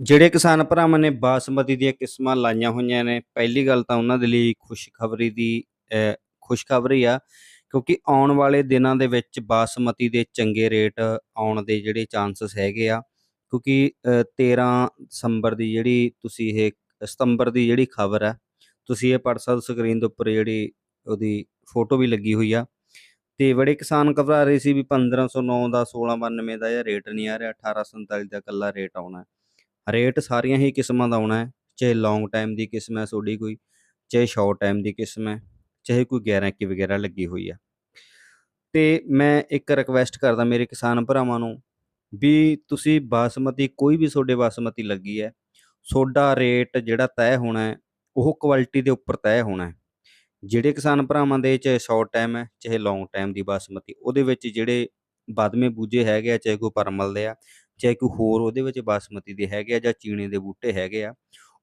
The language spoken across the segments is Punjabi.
ਜਿਹੜੇ ਕਿਸਾਨ ਭਰਾਵਾਂ ਨੇ ਬਾਸਮਤੀ ਦੀਆਂ ਕਿਸਮਾਂ ਲਾਈਆਂ ਹੋਈਆਂ ਨੇ ਪਹਿਲੀ ਗੱਲ ਤਾਂ ਉਹਨਾਂ ਦੇ ਲਈ ਖੁਸ਼ਖਬਰੀ ਦੀ ਅ, ਖੁਸ਼ਖਬਰੀ ਆ ਕਿਉਂਕਿ ਆਉਣ ਵਾਲੇ ਦਿਨਾਂ ਦੇ ਵਿੱਚ ਬਾਸਮਤੀ ਦੇ ਚੰਗੇ ਰੇਟ ਆਉਣ ਦੇ ਜਿਹੜੇ ਚਾਂਸਸ ਹੈਗੇ ਆ ਕਿਉਂਕਿ ਅ, 13 ਦਸੰਬਰ ਦੀ ਜਿਹੜੀ ਤੁਸੀਂ ਇਹ ਸਤੰਬਰ ਦੀ ਜਿਹੜੀ ਖਬਰ ਆ ਤੁਸੀਂ ਇਹ ਪੜ੍ਹ ਸਕਦੇ ਸਕਰੀਨ ਦੇ ਉੱਪਰ ਜਿਹੜੀ ਉਹਦੀ ਫੋਟੋ ਵੀ ਲੱਗੀ ਹੋਈ ਆ ਤੇ ਬੜੇ ਕਿਸਾਨ ਘਬਰਾ ਰਹੇ ਸੀ ਵੀ 1509 ਦਾ 1692 ਦਾ ਇਹ ਰੇਟ ਨਹੀਂ ਆ ਰਿਹਾ 1847 ਦਾ ਇਕੱਲਾ ਰੇਟ ਆਉਣਾ। ਰੇਟ ਸਾਰੀਆਂ ਹੀ ਕਿਸਮਾਂ ਦਾ ਆਉਣਾ ਹੈ, ਚਾਹੇ ਲੌਂਗ ਟਾਈਮ ਦੀ ਕਿਸਮ ਹੈ ਤੁਹਾਡੀ ਕੋਈ, ਚਾਹੇ ਸ਼ਾਰਟ ਟਾਈਮ ਦੀ ਕਿਸਮ ਹੈ, ਚਾਹੇ ਕੋਈ 11 ਕੀ ਵਗੈਰਾ ਲੱਗੀ ਹੋਈ ਆ ਤੇ ਮੈਂ ਇੱਕ ਰਿਕਵੈਸਟ ਕਰਦਾ ਮੇਰੇ ਕਿਸਾਨ ਭਰਾਵਾਂ ਨੂੰ ਵੀ ਤੁਸੀਂ ਬਾਸਮਤੀ, ਕੋਈ ਵੀ ਤੁਹਾਡੇ ਬਾਸਮਤੀ ਲੱਗੀ ਹੈ, ਤੁਹਾਡਾ ਰੇਟ ਜਿਹੜਾ ਤੈਅ ਹੋਣਾ ਹੈ, ਉਹ ਕੁਆਲਿਟੀ ਦੇ ਉੱਪਰ ਤੈਅ ਹੋਣਾ ਹੈ। ਜਿਹੜੇ ਕਿਸਾਨ ਭਰਾਵਾਂ ਦੇ ਚਾਹੇ ਸ਼ਾਰਟ ਟਾਈਮ ਹੈ, ਚਾਹੇ ਲੌਂਗ ਟਾਈਮ ਦੀ ਬਾਸਮਤੀ, ਉਹਦੇ ਵਿੱਚ ਜਿਹੜੇ ਬਾਦਮੇ ਬੂਝੇ ਹੈਗੇ ਆ, ਚਾਹੇ ਕੋਈ ਪਰਮਲ ਦੇ ਆ ਚਾਹੇ ਕੋਈ ਹੋਰ ਉਹਦੇ ਵਿੱਚ ਬਾਸਮਤੀ ਦੇ ਹੈਗੇ ਆ ਜਾਂ ਚੀਣੇ ਦੇ ਬੂਟੇ ਹੈਗੇ ਆ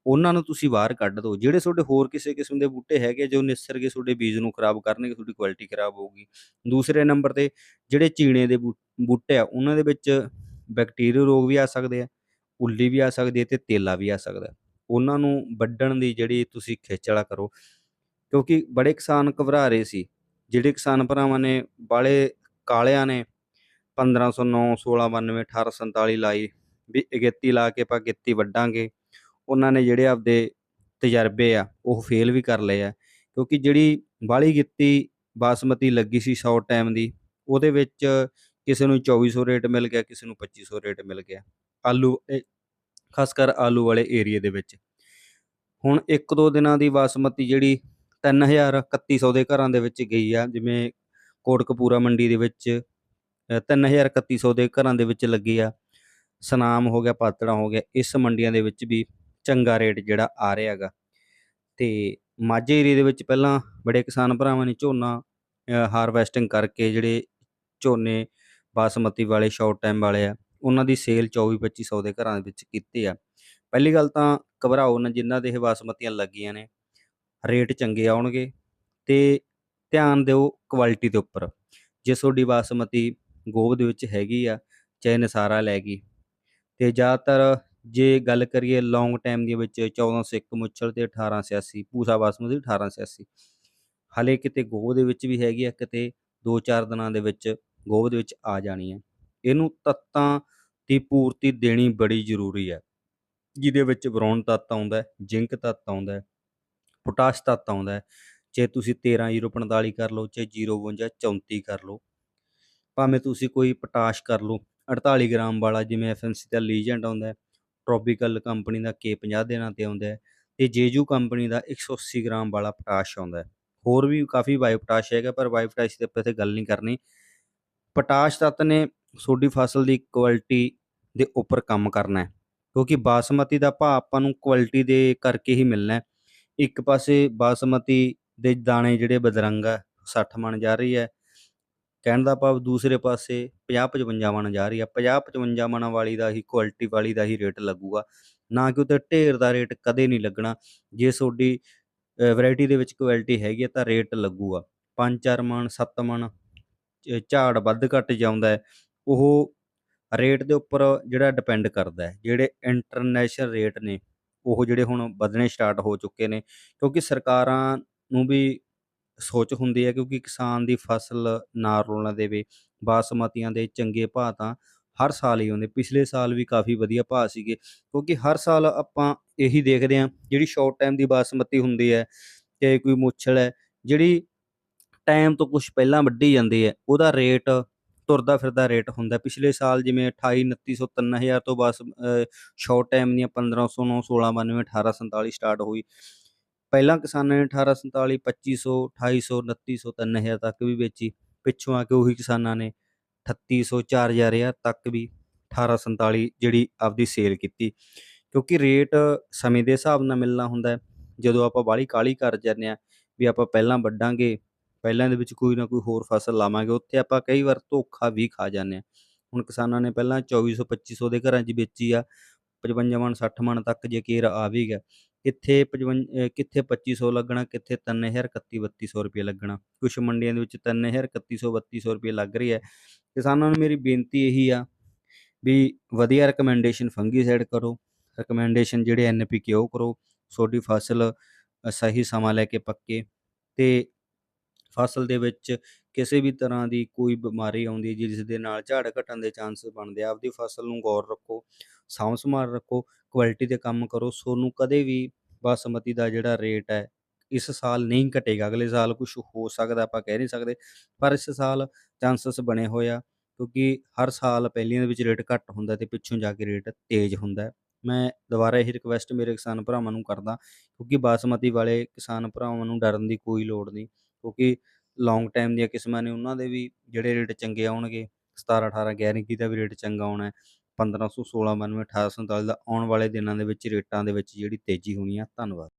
ਉਹਨਾਂ ਨੂੰ ਤੁਸੀਂ ਬਾਹਰ ਕੱਢ ਦਿਓ। ਜਿਹੜੇ ਤੁਹਾਡੇ ਹੋਰ ਕਿਸੇ ਕਿਸਮ ਦੇ ਬੂਟੇ ਹੈਗੇ ਆ, ਜੋ ਨਿਸਰ ਕੇ ਤੁਹਾਡੇ ਬੀਜ ਨੂੰ ਖਰਾਬ ਕਰਨਗੇ ਤੁਹਾਡੀ ਕੁਆਲਿਟੀ ਖਰਾਬ ਹੋਊਗੀ। ਦੂਸਰੇ ਨੰਬਰ ਤੇ ਜਿਹੜੇ ਚੀਣੇ ਦੇ ਬੂ- ਬੂਟੇ ਆ ਉਹਨਾਂ ਦੇ ਵਿੱਚ ਬੈਕਟੀਰੀਆ ਰੋਗ ਵੀ ਆ ਸਕਦੇ ਆ ਉੱਲੀ ਵੀ ਆ ਸਕਦੀ ਹੈ ਤੇ ਤੇਲਾ ਵੀ ਆ ਸਕਦਾ ਉਹਨਾਂ ਨੂੰ ਵੱਢਣ ਦੀ ਜਿਹੜੀ ਤੁਸੀਂ ਖੇਚਲਾ ਕਰੋ ਕਿਉਂਕਿ ਬੜੇ ਕਿਸਾਨ ਘਬਰਾ ਰਹੇ ਸੀ। ਜਿਹੜੇ ਕਿਸਾਨ ਭਰਾਵਾਂ ਨੇ ਬਾਲੇ ਕਾਲਿਆਂ ਨੇ 1509 1692 1847 ਲਾਈ, ਵੀ ਅਗੇਤੀ ਲਾ ਕੇ ਆਪਾਂ ਗਿੱਤੀ ਵੱਢਾਂਗੇ। ਉਹਨਾਂ ਨੇ ਜਿਹੜੇ ਆਪਦੇ ਤਜਰਬੇ ਆ, ਉਹ ਫੇਲ ਵੀ ਕਰ ਲਏ ਆ। ਕਿਉਂਕਿ ਜਿਹੜੀ ਬਾਲੀ ਗਿੱਤੀ ਬਾਸਮਤੀ ਲੱਗੀ ਸੀ ਸ਼ਾਰਟ ਟਾਈਮ ਦੀ, ਉਹਦੇ ਵਿੱਚ ਕਿਸੇ ਨੂੰ 2400 ਰੇਟ ਮਿਲ ਗਿਆ, ਕਿਸੇ ਨੂੰ 2500 ਰੇਟ ਮਿਲ ਗਿਆ। ਆਲੂ, ਇਹ ਖਾਸ ਕਰ ਆਲੂ ਵਾਲੇ ਏਰੀਏ ਦੇ ਵਿੱਚ। ਹੁਣ ਇੱਕ ਦੋ ਦਿਨਾਂ ਦੀ ਬਾਸਮਤੀ ਜਿਹੜੀ 3000 3100 ਦੇ ਘਰਾਂ ਦੇ ਵਿੱਚ ਗਈ ਆ, ਜਿਵੇਂ ਕੋਟਕਪੂਰਾ ਮੰਡੀ ਦੇ ਵਿੱਚ 3100 ਦੇ ਘਰਾਂ ਦੇ ਵਿੱਚ ਲੱਗੀ ਆ। ਸਨਾਮ ਹੋ ਗਿਆ, ਪਾਤੜਾ ਹੋ ਗਿਆ, ਇਸ ਮੰਡੀਆਂ ਦੇ ਵਿੱਚ ਵੀ ਚੰਗਾ ਰੇਟ ਜਿਹੜਾ ਆ ਰਿਹਾ ਹੈਗਾ। ਤੇ ਮਾਝੇ ਏਰੀਏ ਦੇ ਵਿੱਚ ਪਹਿਲਾਂ ਬੜੇ ਕਿਸਾਨ ਭਰਾਵਾਂ ਨੇ ਝੋਨਾ ਹਾਰਵੈਸਟਿੰਗ ਕਰਕੇ ਜਿਹੜੇ ਝੋਨੇ, ਬਾਸਮਤੀ ਵਾਲੇ ਸ਼ਾਰਟ ਟਾਈਮ ਵਾਲੇ ਆ, ਉਹਨਾਂ ਦੀ ਸੇਲ 24 2500 ਦੇ ਘਰਾਂ ਦੇ ਵਿੱਚ ਕੀਤੀ ਆ। ਪਹਿਲੀ ਗੱਲ ਤਾਂ ਘਬਰਾਓ ਨਾ ਜਿਨ੍ਹਾਂ ਦੇ ਇਹ ਬਾਸਮਤੀਆਂ ਲੱਗੀਆਂ ਨੇ, ਰੇਟ ਚੰਗੇ ਆਉਣਗੇ ਤੇ ਧਿਆਨ ਦਿਓ ਕੁਆਲਿਟੀ ਦੇ ਉੱਪਰ। ਜੇ ਤੁਹਾਡੀ ਬਾਸਮਤੀ ਗੋਭ ਦੇ ਵਿੱਚ ਹੈਗੀ ਆ, ਚਾਹੇ ਨਸਾਰਾ ਲੈ ਗਈ। ਤੇ ਜ਼ਿਆਦਾਤਰ ਜੇ ਗੱਲ ਕਰੀਏ ਲੌਂਗ ਟਾਈਮ ਦੇ ਵਿੱਚ 1401 ਮੁੱਛਲ ਤੇ 1886 ਪੂਸਾ ਬਾਸਮਤੀ 1886 ਹਲੇ ਕਿਤੇ ਗੋਭ ਦੇ ਵਿੱਚ ਵੀ ਹੈਗੀ ਆ, ਕਿਤੇ 2-4 ਦਿਨਾਂ ਦੇ ਵਿੱਚ ਗੋਭ ਦੇ ਵਿੱਚ ਆ ਜਾਣੀ ਹੈ ਇਹਨੂੰ ਤੱਤਾਂ ਦੀ ਪੂਰਤੀ ਦੇਣੀ ਬੜੀ ਜ਼ਰੂਰੀ ਹੈ ਜਿਹਦੇ ਵਿੱਚ ਬਰੌਨ ਤੱਤ ਆਉਂਦਾ ਜ਼ਿੰਕ ਤੱਤ ਆਉਂਦਾ ਪੋਟਾਸ਼ ਤੱਤ ਆਉਂਦਾ ਹੈ। ਚਾਹੇ ਤੁਸੀਂ 13:45 ਕਰ ਲਓ, ਚਾਹੇ 052 34 ਕਰ ਲਓ ਭਾਵੇਂ ਤੁਸੀਂ ਕੋਈ ਪੋਟਾਸ਼ ਕਰ ਲਓ 48 ਗ੍ਰਾਮ ਵਾਲਾ ਜਿਵੇਂ ਐਫਐਮਸੀ ਦਾ ਲੀਜੈਂਡ ਆਉਂਦਾ ਹੈ, ਟ੍ਰੋਪੀਕਲ ਕੰਪਨੀ ਦਾ K50 ਦੇਣਾ ਤੇ ਆਉਂਦਾ ਹੈ, ਤੇ ਜੇਜੂ ਕੰਪਨੀ ਦਾ 180 ਗ੍ਰਾਮ ਵਾਲਾ ਪੋਟਾਸ਼ ਆਉਂਦਾ ਹੋਰ ਵੀ ਕਾਫੀ ਬਾਇਓਪੋਟਾਸ਼ ਹੈਗਾ, ਪਰ ਬਾਇਓ ਪੋਟਾਸ਼ ਦੇ ਆਪਾਂ ਇੱਥੇ ਗੱਲ ਨਹੀਂ ਕਰਨੀ। ਪੋਟਾਸ਼ ਤੱਤ ਨੇ ਤੁਹਾਡੀ ਫਸਲ ਦੀ ਕੁਆਲਿਟੀ ਦੇ ਉੱਪਰ ਕੰਮ ਕਰਨਾ ਹੈ, ਕਿਉਂਕਿ ਬਾਸਮਤੀ ਦਾ ਭਾਅ ਆਪਾਂ ਨੂੰ ਕੁਆਲਿਟੀ ਦੇ ਕਰਕੇ ਹੀ ਮਿਲਣਾ ਹੈ। ਇੱਕ ਪਾਸੇ ਬਾਸਮਤੀ ਦੇ ਦਾਣੇ ਜਿਹੜੇ ਬਦਰੰਗਾ 60 ਮਣ ਜਾ ਰਹੀ ਹੈ ਕਹਿਣ ਦਾ ਭਾਵ ਦੂਸਰੇ ਪਾਸੇ 50 55 ਮਣ ਜਾ ਰਹੀ ਆ 50 55 ਮਣ ਵਾਲੀ ਦਾ ਹੀ ਕੁਆਲਿਟੀ ਵਾਲੀ ਦਾ ਹੀ ਰੇਟ ਲੱਗੂਗਾ, ਨਾ ਕਿ ਉਤੇ ਢੇਰ ਦਾ ਰੇਟ ਕਦੇ ਨਹੀਂ ਲੱਗਣਾ, ਜੇ ਤੁਹਾਡੀ ਵੈਰਾਈਟੀ ਦੇ ਵਿੱਚ ਕੁਆਲਿਟੀ ਹੈਗੀ ਹੈ ਤਾਂ ਰੇਟ ਲੱਗੂਗਾ। 5-4 ਮਣ 7 ਮਣ ਝਾੜ ਵੱਧ ਘੱਟ ਜਾਂਦਾ ਹੈ, ਉਹ ਰੇਟ ਦੇ ਉੱਪਰ ਜਿਹੜਾ ਡਿਪੈਂਡ ਕਰਦਾ ਹੈ, ਜਿਹੜੇ ਇੰਟਰਨੈਸ਼ਨਲ ਰੇਟ ਨੇ, ਉਹ ਜਿਹੜੇ ਹੁਣ ਵਧਣੇ ਸਟਾਰਟ ਹੋ ਚੁੱਕੇ ਨੇ, ਕਿਉਂਕਿ ਸਰਕਾਰਾਂ ਨੂੰ ਵੀ ਸੋਚ ਹੁੰਦੀ ਹੈ ਕਿਉਂਕਿ ਕਿਸਾਨ ਦੀ ਫਸਲ ਨਾ ਰੋਲਣਾ ਦੇਵੇ, ਬਾਸਮਤੀਆਂ ਦੇ ਚੰਗੇ ਭਾਅ ਤਾਂ ਹਰ ਸਾਲ ਹੀ ਆਉਂਦੇ, ਪਿਛਲੇ ਸਾਲ ਵੀ ਕਾਫੀ ਵਧੀਆ ਭਾਅ ਸੀਗੇ, ਕਿਉਂਕਿ ਹਰ ਸਾਲ ਆਪਾਂ ਇਹੀ ਦੇਖਦੇ ਹਾਂ, ਜਿਹੜੀ ਸ਼ਾਰਟ ਟਾਈਮ ਦੀ ਬਾਸਮਤੀ ਹੁੰਦੀ ਹੈ ਤੇ ਕੋਈ ਮੁੱਛਲ ਹੈ, ਜਿਹੜੀ ਟਾਈਮ ਤੋਂ ਕੁਝ ਪਹਿਲਾਂ ਵੱਢੀ ਜਾਂਦੀ ਹੈ, ਉਹਦਾ ਰੇਟ ਤੁਰਦਾ ਫਿਰਦਾ ਰੇਟ ਹੁੰਦਾ, ਪਿਛਲੇ ਸਾਲ ਜਿਵੇਂ 28 2900 3000 ਤੋਂ ਬਸ ਸ਼ਾਰਟ ਟਾਈਮ ਦੀਆਂ 1500 9 1692 1847 ਸਟਾਰਟ ਹੋਈ ਪਹਿਲਾਂ ਕਿਸਾਨਾਂ ਨੇ 1847 2500 2800 2900 3000 ਤੱਕ ਵੀ ਵੇਚੀ। ਪਿੱਛੋਂ ਆ ਕੇ ਉਹੀ ਕਿਸਾਨਾਂ ਨੇ 3800 4000 ਤੱਕ ਵੀ 1847 ਜਿਹੜੀ ਆਪਦੀ ਸੇਲ ਕੀਤੀ। ਕਿਉਂਕਿ ਰੇਟ ਸਮੇਂ ਦੇ ਹਿਸਾਬ ਨਾਲ ਮਿਲਣਾ ਹੁੰਦਾ ਜਦੋਂ ਆਪਾਂ ਬਾਹਲੀ ਕਾਲੀ ਕਰ ਜਾਂਦੇ ਆ ਵੀ ਆਪਾਂ ਪਹਿਲਾਂ ਵੱਢਾਂਗੇ, ਪਹਿਲਾਂ ਦੇ ਵਿੱਚ ਕੋਈ ਨਾ ਕੋਈ ਹੋਰ ਫਸਲ ਲਾਵਾਂਗੇ, ਉੱਥੇ ਆਪਾਂ ਕਈ ਵਾਰ ਧੋਖਾ ਵੀ ਖਾ ਜਾਂਦੇ ਆ ਹੁਣ ਕਿਸਾਨਾਂ ਨੇ ਪਹਿਲਾਂ 2400 2500 ਦੇ ਘਰਾਂ 'ਚ ਵੇਚੀ ਆ 55 ਮਣ 60 ਮਣ ਤੱਕ ਜੇ ਕੇਰ ਆ ਵੀ ਗਿਆ। ਕਿੱਥੇ 55 ਅਹ ਕਿੱਥੇ 2500 ਲੱਗਣਾ, ਕਿੱਥੇ 3000 31 3200 ਰੁਪਏ ਲੱਗਣਾ। ਕੁਝ ਮੰਡੀਆਂ ਦੇ ਵਿੱਚ 3000 3100 3200 ਰੁਪਏ ਲੱਗ ਰਹੀ ਹੈ। ਕਿਸਾਨਾਂ ਨੂੰ ਮੇਰੀ ਬੇਨਤੀ ਇਹੀ ਆ ਵੀ ਵਧੀਆ ਰეკਮੈਂਡੇਸ਼ਨ ਫੰਗੀਸਾਈਡ ਕਰੋ। ਰਿਕਮੈਂਡੇਸ਼ਨ ਜਿਹੜੇ ਐਨਪੀਕੇ ਉਹ ਕਰੋ। ਤੁਹਾਡੀ ਫਸਲ ਸਹੀ ਸਮਾਂ ਲੈ ਕੇ ਪੱਕੇ ਤੇ ਫਸਲ ਦੇ ਵਿੱਚ ਕਿਸੇ ਵੀ ਤਰ੍ਹਾਂ ਦੀ ਕੋਈ ਬਿਮਾਰੀ ਆਉਂਦੀ ਹੈ, ਜਿਸ ਦੇ ਨਾਲ ਝਾੜ ਘਟਣ ਦੇ ਚਾਂਸ ਬਣਦੇ ਆ, ਆਪਦੀ ਫਸਲ ਨੂੰ ਗੌਰ ਰੱਖੋ, ਸਾਂਭ ਸੰਭਾਲ ਰੱਖੋ, ਕੁਆਲਿਟੀ ਤੇ ਕੰਮ ਕਰੋ, ਸੋਨੂੰ ਕਦੇ ਵੀ ਬਾਸਮਤੀ ਦਾ ਜਿਹੜਾ ਰੇਟ ਹੈ, ਇਸ ਸਾਲ ਨਹੀਂ ਘਟੇਗਾ, ਅਗਲੇ ਸਾਲ ਕੁਝ ਹੋ ਸਕਦਾ, ਆਪਾਂ ਕਹਿ ਨਹੀਂ ਸਕਦੇ, ਪਰ ਇਸ ਸਾਲ ਚਾਂਸਸ ਬਣੇ ਹੋਏ ਆ, ਕਿਉਂਕਿ ਹਰ ਸਾਲ ਪਹਿਲੀਆਂ ਦੇ ਵਿੱਚ ਰੇਟ ਘੱਟ ਹੁੰਦਾ ਤੇ ਪਿੱਛੋਂ ਜਾ ਕੇ ਰੇਟ ਤੇਜ਼ ਹੁੰਦਾ। ਮੈਂ ਦੁਬਾਰਾ ਇਹ ਰਿਕਵੈਸਟ ਮੇਰੇ ਕਿਸਾਨ ਭਰਾਵਾਂ ਨੂੰ ਕਰਦਾ, ਕਿਉਂਕਿ ਬਾਸਮਤੀ ਵਾਲੇ ਕਿਸਾਨ ਭਰਾਵਾਂ ਨੂੰ ਡਰਨ ਦੀ ਕੋਈ ਲੋੜ ਨਹੀਂ। ਕਿਉਂਕਿ ਲੌਂਗ ਟਾਈਮ ਦੀਆਂ ਕਿਸਮਾਂ ਨੇ ਉਹਨਾਂ ਦੇ ਵੀ, ਜਿਹੜੇ ਰੇਟ ਚੰਗੇ ਆਉਣਗੇ 17 18 11 ਕੀ ਦਾ ਵੀ ਰੇਟ ਚੰਗਾ ਆਉਣਾ ਹੈ 1500 1692 1847 ਦਾ ਆਉਣ ਵਾਲੇ ਦਿਨਾਂ ਦੇ ਵਿੱਚ, ਰੇਟਾਂ ਦੇ ਵਿੱਚ ਜਿਹੜੀ ਤੇਜ਼ੀ ਹੋਣੀ ਆ, ਧੰਨਵਾਦ।